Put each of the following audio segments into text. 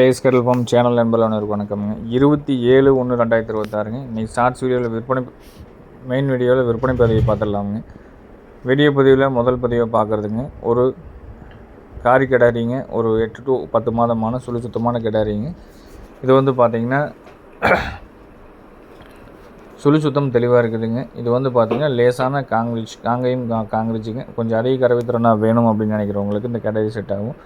As கடல் form channel நண்பர்களுக்கு வணக்கம்ங்க இருபத்தி ஏழு ஒன்று ரெண்டாயிரத்தி இருபத்தாறுங்க இன்றைக்கி ஷார்ட்ஸ் வீடியோவில் விற்பனை மெயின் வீடியோவில் விற்பனை பதிவை பார்த்துடலாமுங்க. வீடியோ பதிவில் முதல் பதிவை பார்க்குறதுங்க. ஒரு காரி கிடாரிங்க ஒரு எட்டு டு பத்து மாதமான சுழி சுத்தமான கிடாரிங்க. இது வந்து பார்த்திங்கன்னா சுழி சுத்தம் தெளிவாக இருக்குதுங்க. இது வந்து பார்த்திங்கன்னா லேசான காங்கிரீச் காங்கையும் காங்கிரீச்சுங்க கொஞ்சம் அதிக கரவித்திறனாக வேணும் அப்படின்னு நினைக்கிறவங்களுக்கு இந்த கிடாரி செட் ஆகும்.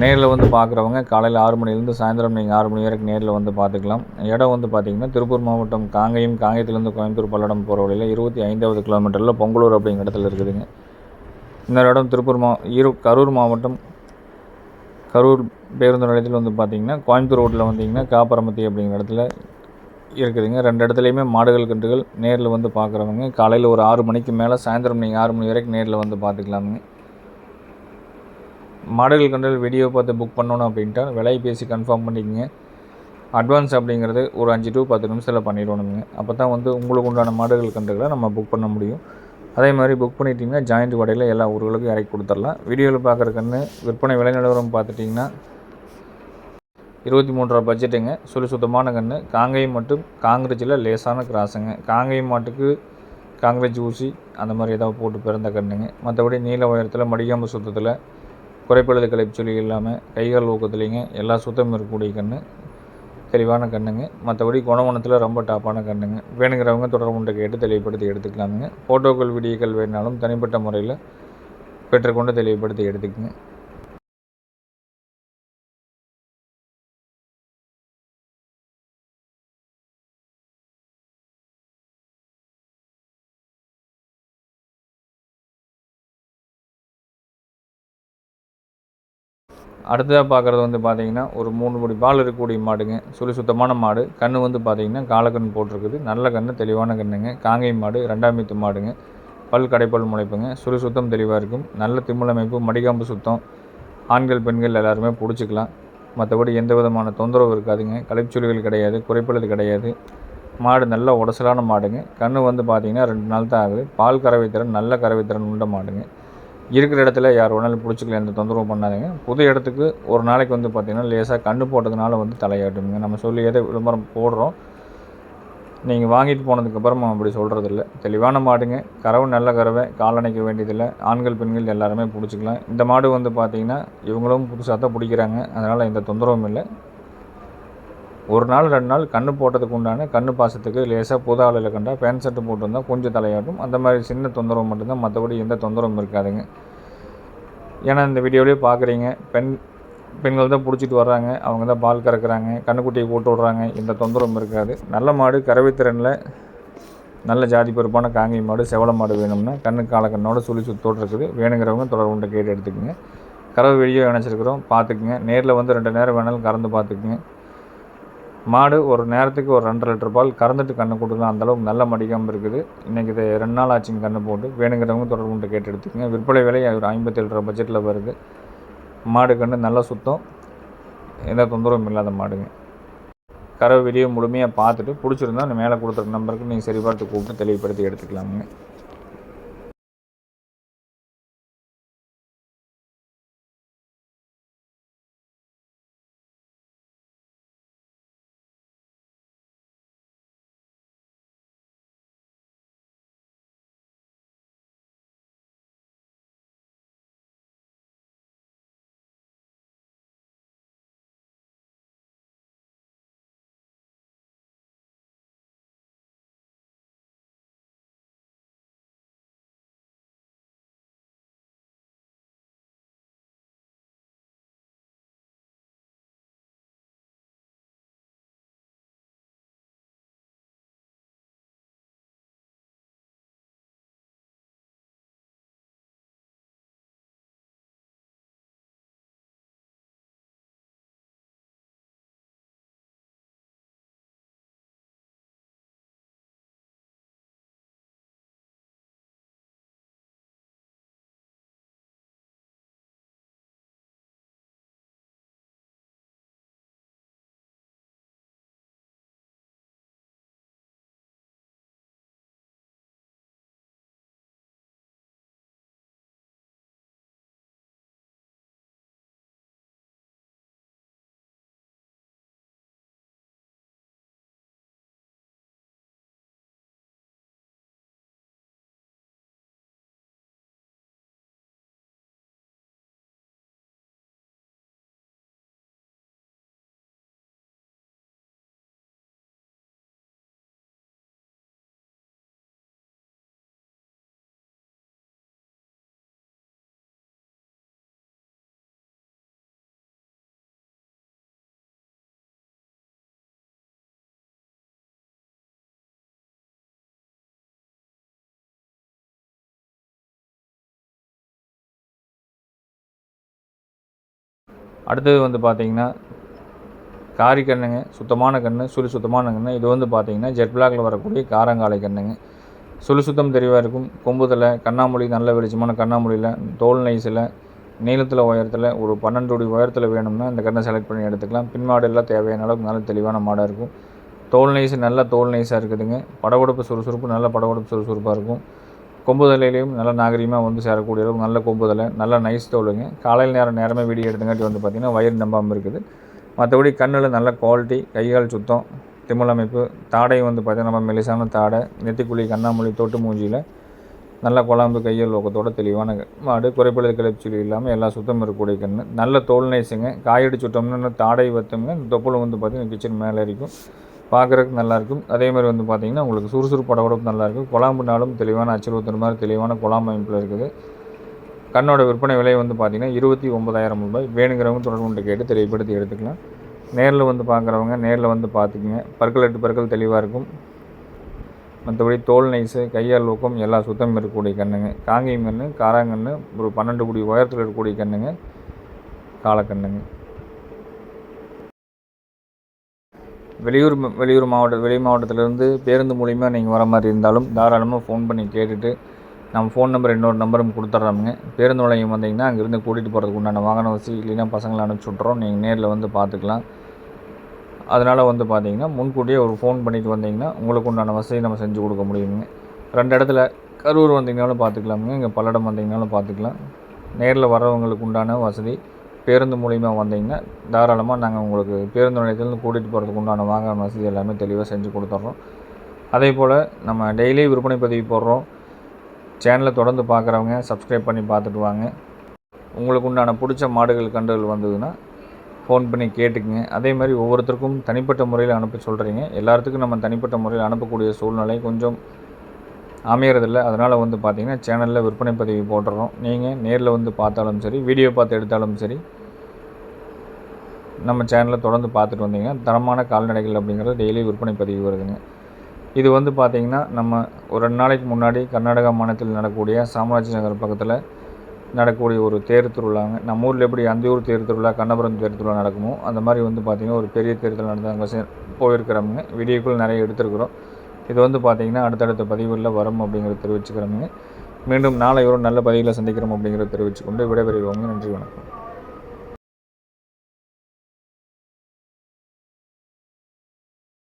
நேரில் வந்து பார்க்குறவங்க காலையில் ஆறு மணிலேருந்து சாயந்தரம் நீங்கள் ஆறு மணி வரைக்கும் நேரில் வந்து பார்த்துக்கலாம். இடம் வந்து பார்த்திங்கன்னா திருப்பூர் மாவட்டம் காங்கையும் காங்கேயத்துலேருந்து கோயம்புத்தூர் பல்லடம் போகிற வழியில் இருபத்தி ஐந்தாவது கிலோமீட்டரில் பொங்கலூர் அப்படிங்கிற இடத்துல இருக்குதுங்க. இன்னொரு இடம் திருப்பூர் மா இரு கரூர் மாவட்டம். கரூர் பேருந்து நிலையத்தில் வந்து பார்த்திங்கன்னா கோயம்புத்தூர் ரோட்டில் வந்தீங்கன்னா காப்பரமத்தி அப்படிங்கிற இடத்துல இருக்குதுங்க. ரெண்டு இடத்துலையுமே மாடுகள் கன்றுகள் நேரில் வந்து பார்க்குறவங்க காலையில் ஒரு ஆறு மணிக்கு மேலே சாயந்தரம் நீங்கள் ஆறு மணி வரைக்கும் நேரில் வந்து பார்த்துக்கலாமுங்க. மாடல் கண்டல் வீடியோ பார்த்து புக் பண்ணணும் அப்படின்ட்டா விலை பேசி கன்ஃபார்ம் பண்ணிக்கோங்க. அட்வான்ஸ் அப்படிங்கிறது ஒரு அஞ்சு டு பத்து நிமிஷத்தில் பண்ணிடணுங்க அப்போ தான் வந்து உங்களுக்கு உண்டான மாடல் கன்றுகளை நம்ம புக் பண்ண முடியும். அதே மாதிரி புக் பண்ணிட்டீங்கன்னா ஜாயிண்ட் வடையில் எல்லா ஊர்களுக்கும் இறக்கி கொடுத்துடலாம். வீடியோவில் பார்க்குற கன்று விற்பனை விலை நிலவரம் பார்த்துட்டிங்கன்னா இருபத்தி மூன்றரை பட்ஜெட்டுங்க சுழி சுத்தமான கன்று. காங்கேயம் மட்டும் காங்கிரேஜில் லேசான கிராஸுங்க. காங்கேயம் மாட்டுக்கு காங்கிரேஜ் ஊசி அந்த மாதிரி ஏதாவது போட்டு பிறந்த கண்ணுங்க மற்றபடி நீல உயரத்தில் மடிகாம்பு சுத்தத்தில் குறைப்பழுது கலைப்பு சொல்லி இல்லாமல் கைகால் ஊக்கத்துலேங்க எல்லா சுத்தமும் இருக்கக்கூடிய கன்று தெளிவான கண்ணுங்க. மற்றபடி குணவனத்தில் ரொம்ப டாப்பான கண்ணுங்க. வேணுங்கிறவங்க தொடர்புண்ட கேட்டு தெளிவுபடுத்தி எடுத்துக்கலாமுங்க. ஃபோட்டோக்கள் வீடியோக்கள் வேணாலும் தனிப்பட்ட முறையில் பெற்றுக்கொண்டு தெளிவுபடுத்தி எடுத்துக்கங்க. அடுத்ததாக பார்க்குறது வந்து பார்த்திங்கன்னா ஒரு மூணு படி பால் இருக்கக்கூடிய மாடுங்க. சுழி சுத்தமான மாடு. கன்று வந்து பார்த்திங்கன்னா காலக்கண் போட்டிருக்குது. நல்ல கன்று தெளிவான கண்ணுங்க. காங்கை மாடு ரெண்டாம் மீத்து மாடுங்க. பல் கடைப்பல் முளைப்புங்க. சுழி சுத்தம் தெளிவாக இருக்கும். நல்ல திம்முளமைப்பு மடிகாம்பு சுத்தம். ஆண்கள் பெண்கள் எல்லாருமே பிடிச்சிக்கலாம். மற்றபடி எந்த விதமான தொந்தரவு இருக்காதுங்க. களைப்புச்சொலிகள் கிடையாது குறைப்பழுது கிடையாது. மாடு நல்ல உடசலான மாடுங்க. கன்று வந்து பார்த்திங்கன்னா ரெண்டு நாள் தான் ஆகுது. பால் கறவை திறன் நல்ல கறவை திறன் உண்ட மாடுங்க. இருக்கிற இடத்துல யார் வேணாலும் பிடிச்சிக்கலாம் எந்த தொந்தரவும் பண்ணாதீங்க. புது இடத்துக்கு ஒரு நாளைக்கு வந்து பார்த்திங்கன்னா லேசாக கண்ணு போட்டதுனால வந்து தலையாட்டுங்க. நம்ம சொல்லி எதை விளம்பரம் போடுறோம். நீங்கள் வாங்கிட்டு போனதுக்கப்புறம் அப்படி சொல்கிறதில்ல தெளிவான மாடுங்க. கறவை நல்ல கறவை காலணைக்க வேண்டியதில்லை. ஆண்கள் பெண்கள் எல்லாருமே பிடிச்சிக்கலாம். இந்த மாடு வந்து பார்த்திங்கன்னா இவங்களும் புதுசாக தான் பிடிக்கிறாங்க. அதனால் எந்த தொந்தரவும் இல்லை. ஒரு நாள் ரெண்டு நாள் கண்ணு போட்டதுக்கு உண்டான கண்ணு பாசத்துக்கு லேசாக புது ஆளில் கண்டா பேண்ட் ஷர்ட்டு போட்டு வந்தால் கொஞ்சம் தலையாட்டும். அந்த மாதிரி சின்ன தொந்தரவு மட்டும்தான். மற்றபடி எந்த தொந்தரவும் இருக்காதுங்க. ஏன்னா இந்த வீடியோலேயே பார்க்குறீங்க பெண் பெண்கள் தான் பிடிச்சிட்டு வர்றாங்க. அவங்க தான் பால் கறக்குறாங்க. கண்ணுக்குட்டியை போட்டு விட்றாங்க. எந்த தொந்தரவும் இருக்காது. நல்ல மாடு கறவைத்திறனில் நல்ல ஜாதி பொறுப்பான காங்கி மாடு செவல மாடு வேணும்னா கண்ணு காலக்கண்ணோட சுழி சுத்தோடு இருக்குது. வேணுங்கிறவங்க தொடர்புண்ட கேட்டு எடுத்துக்கோங்க. கறவை வெளியே இணைச்சிருக்கிறோம். பார்த்துக்குங்க. நேரில் வந்து ரெண்டு நேரம் வேணாலும் கறந்து பார்த்துக்குங்க. மாடு ஒரு நேரத்துக்கு ஒரு ரெண்டரை லிட்டர் பால் கறந்துட்டு கண்ணு கொடுக்கலாம் அந்தளவுக்கு நல்ல மடிக்காமல் இருக்குது. இன்றைக்கி இது ரெண்டு நாள் ஆச்சுங்க கண்ணு போட்டு. வேணுங்கிறவங்க தொடர்பு கொண்டு கேட்டு எடுத்துக்கங்க. விற்பனை விலை ஒரு ஐம்பத்தேழு ரூபா பட்ஜெட்டில் வருது. மாடு கண்ணு நல்லா சுத்தம். எந்த தொந்தரவும் இல்லாத மாடுங்க. கறவை வீடியோ முழுமையாக பார்த்துட்டு பிடிச்சிருந்தா மேலே கொடுத்துருக்க நம்பருக்கு நீங்கள் சரி பார்த்து கூப்பிட்டு தெளிவுபடுத்தி எடுத்துக்கலாமுங்க. அடுத்தது வந்து பார்த்திங்கன்னா காரி கண்ணுங்க சுத்தமான கன்று சுழி சுத்தமான கன்று இது வந்து பார்த்திங்கன்னா ஜெட் பிளாக்ல வரக்கூடிய காரங்காலை கண்ணுங்க. சுழி சுத்தம் தெளிவாக இருக்கும். கொம்புதலை கண்ணாமொழி நல்ல வெளிச்சமான கண்ணாமொழியில் தோல் நைஸில் நீளத்தில் உயரத்தில் ஒரு பன்னெண்டு அடி உயரத்தில் வேணும்னா இந்த கண்ணை செலக்ட் பண்ணி எடுத்துக்கலாம். பின் மாடு எல்லாம் தேவையான அளவுக்கு நல்ல தெளிவான மாடாக இருக்கும். தோல் நைஸ் நல்ல தோல் நைஸாக இருக்குதுங்க. படவெடுப்பு சுறுசுறுப்பு நல்ல படவெடுப்பு சுறுசுறுப்பாக இருக்கும். கொம்புதலையிலையும் நல்ல நாகரிகமாக வந்து சேரக்கூடிய அளவுக்கு நல்ல கொம்புதலை நல்ல நைஸ் தோலுங்க. காலையில் நேரம் நேரமே வீடியோ எடுத்துங்காட்டி வந்து பார்த்திங்கன்னா வயிறு நம்பாமல் இருக்குது. மற்றபடி கண்ணில் நல்ல குவாலிட்டி கைகால் சுத்தம் திமிழ் அமைப்பு தாடை வந்து பார்த்திங்கன்னா நம்ம மெலிசான தாடை நெத்திக்குழி கண்ணாமொழி தொட்டு மூஞ்சியில் நல்ல குழம்பு கையல் லோகத்தோட தெளிவான மாடு குறைப்பழுது கிளப்பிச்சொலி இல்லாமல் எல்லாம் சுத்தம் இருக்கக்கூடிய கன்று நல்ல தோல் நைஸுங்க காயடி சுட்டோம்னு தாடை வத்தோம்னா இந்த தொப்புளை வந்து பார்த்திங்கன்னா கிச்சன் மேலே இருக்கும் பார்க்குறதுக்கு நல்லாயிருக்கும். அதே மாதிரி வந்து பார்த்திங்கன்னா உங்களுக்கு சுறுசுறுப்பு படபடப்பு நல்லாயிருக்கும். குழாம்புனாலும் தெளிவான அச்சுறுத்தல் மாதிரி தெளிவான குழாம் அமைப்பில் இருக்குது. கண்ணோட விற்பனை விலை வந்து பார்த்திங்கன்னா இருபத்தி ஒன்பதாயிரம் ரூபாய். வேணுங்கிறவங்க தொடர்பு கொண்டு கேட்டு தெளிவுபடுத்தி எடுத்துக்கலாம். நேரில் வந்து பார்க்குறவங்க நேரில் வந்து பார்த்துக்குங்க. பற்கள் எட்டு பற்கள் தெளிவாக இருக்கும். மற்றபடி தோல் நைஸு கையால் ஊக்கம் எல்லா சுத்தமும் இருக்கக்கூடிய கண்ணுங்க. காங்கேயம் கன்று காராங்கன்று ஒரு பன்னெண்டு குடி உயரத்தில் இருக்கக்கூடிய கண்ணுங்க காலக்கண்ணுங்க. வெளியூர் வெளியூர் மாவட்ட வெளி மாவட்டத்திலேருந்து பேருந்து மூலிமா நீங்கள் வர மாதிரி இருந்தாலும் தாராளமாக ஃபோன் பண்ணி கேட்டுட்டு நம்ம ஃபோன் நம்பர் இன்னொரு நம்பரும் கொடுத்துட்றோமுங்க பேருந்து நிலையம் வந்தீங்கன்னா அங்கேருந்து கூட்டிகிட்டு போகிறதுக்கு உண்டான வாகன வசதி இல்லைன்னா பசங்களை அனுப்பிச்சி விட்றோம் நீங்கள் நேரில் வந்து பார்த்துக்கலாம் அதனால் வந்து பார்த்தீங்கன்னா முன்கூட்டியே ஒரு ஃபோன் பண்ணிட்டு வந்தீங்கன்னா உங்களுக்கு உண்டான வசதி நம்ம செஞ்சு கொடுக்க முடியுங்க. ரெண்டு இடத்துல கரூர் வந்தீங்கனாலும் பார்த்துக்கலாமுங்க இங்கே பல்லடம் வந்தீங்கனாலும் பார்த்துக்கலாம் நேரில் வரவங்களுக்கு உண்டான வசதி. பேருந்து மூலிமா வந்தீங்கன்னா தாராளமாக நாங்கள் உங்களுக்கு பேருந்து நிலையத்திலேருந்து கூட்டிகிட்டு போகிறதுக்கு உண்டான வாகன வசதி எல்லாமே தெளிவாக செஞ்சு கொடுத்துட்றோம் அதே போல் நம்ம டெய்லி விற்பனை பதிவு போடுறோம். சேனலை தொடர்ந்து பார்க்குறவங்க சப்ஸ்கிரைப் பண்ணி பார்த்துட்டு வாங்க. உங்களுக்கு உண்டான பிடிச்ச மாடுகள் கண்டுகள் வந்ததுன்னா ஃபோன் பண்ணி கேட்டுக்குங்க. அதே மாதிரி ஒவ்வொருத்தருக்கும் தனிப்பட்ட முறையில் அனுப்ப சொல்கிறீங்க எல்லாத்துக்கும் நம்ம தனிப்பட்ட முறையில் அனுப்பக்கூடிய சூழ்நிலை கொஞ்சம் அமையறதில்ல. அதனால் வந்து பார்த்திங்கன்னா சேனலில் விற்பனை பதிவு போட்டுறோம். நீங்கள் நேரில் வந்து பார்த்தாலும் சரி வீடியோ பார்த்து எடுத்தாலும் சரி நம்ம சேனலில் தொடர்ந்து பார்த்துட்டு வந்தீங்கன்னா தரமான கால்நடைகள் அப்படிங்கிறது டெய்லி விற்பனை பதிவு வருதுங்க. இது வந்து பார்த்திங்கன்னா நம்ம ஒரு ரெண்டு நாளைக்கு முன்னாடி கர்நாடகா மாநிலத்தில் நடக்கக்கூடிய சாம்ராஜ் நகர் பக்கத்தில் நடக்கக்கூடிய ஒரு தேர் திருவிழாங்க. நம்ம ஊரில் எப்படி அந்தியூர் தேர் திருவிழா கண்ணபுரம் தேர் திருவிழா நடக்குமோ அந்த மாதிரி வந்து பார்த்திங்கன்னா ஒரு பெரிய தேர் திருவிழா நடந்தாங்க அங்கே போயிருக்கிறவங்க போயிருக்கிறோமுங்க. வீடியோக்கள் நிறைய எடுத்திருக்கிறோம். இது வந்து பார்த்திங்கன்னா அடுத்தடுத்த பதிவுகளில் வரும் அப்படிங்கிறத தெரிவிச்சுக்கிறோமுங்க மீண்டும் நாளை ஒரு நல்ல பதிவில் சந்திக்கிறோம் அப்படிங்கிறத தெரிவிச்சுக்கொண்டு விடைபெறுவோங்க நன்றி வணக்கம்.